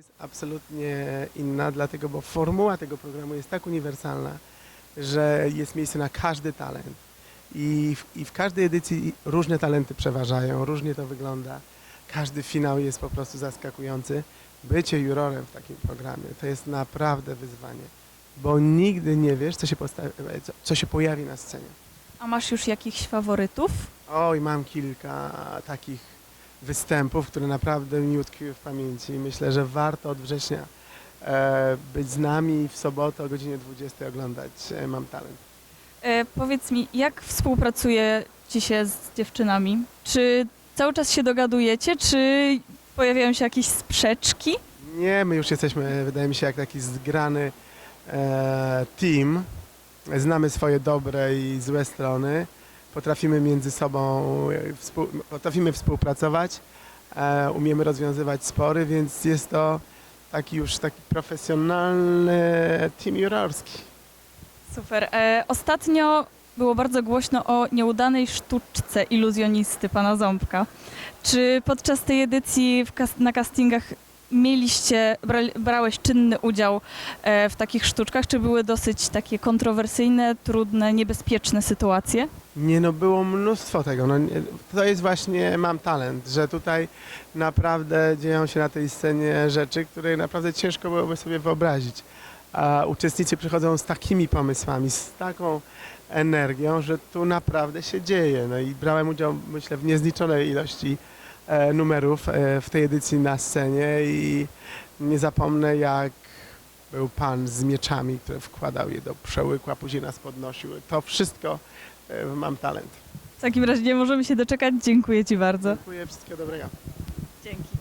jest absolutnie inna, dlatego, bo formuła tego programu jest tak uniwersalna, że jest miejsce na każdy talent. I w, I w każdej edycji różne talenty przeważają, różnie to wygląda. Każdy finał jest po prostu zaskakujący. Bycie jurorem w takim programie to jest naprawdę wyzwanie, bo nigdy nie wiesz, co się, co, co się pojawi na scenie. A masz już jakichś faworytów? Oj, mam kilka takich występów, które naprawdę mi utkwiły w pamięci. Myślę, że warto od września e, być z nami w sobotę o godzinie 20 oglądać e, Mam Talent. E, powiedz mi, jak współpracuje ci się z dziewczynami? Czy cały czas się dogadujecie, czy pojawiają się jakieś sprzeczki? Nie, my już jesteśmy, wydaje mi się, jak taki zgrany e, team. Znamy swoje dobre i złe strony. Potrafimy między sobą, e, współ, potrafimy współpracować, e, umiemy rozwiązywać spory, więc jest to taki już taki profesjonalny team jurorski. Super. E, ostatnio było bardzo głośno o nieudanej sztuczce iluzjonisty pana Ząbka. Czy podczas tej edycji na castingach mieliście, brałeś czynny udział e, w takich sztuczkach? Czy były dosyć takie kontrowersyjne, trudne, niebezpieczne sytuacje? Nie no, było mnóstwo tego. No, to jest właśnie mam talent, że tutaj naprawdę dzieją się na tej scenie rzeczy, które naprawdę ciężko byłoby sobie wyobrazić. A uczestnicy przychodzą z takimi pomysłami, z taką energią, że tu naprawdę się dzieje. No i brałem udział, myślę, w niezliczonej ilości numerów e, w tej edycji na scenie i nie zapomnę jak był pan z mieczami, który wkładał je do przełykła, później nas podnosił. To wszystko e, mam talent. W takim razie nie możemy się doczekać. Dziękuję ci bardzo. Dziękuję, wszystkiego dobrego. Dzięki.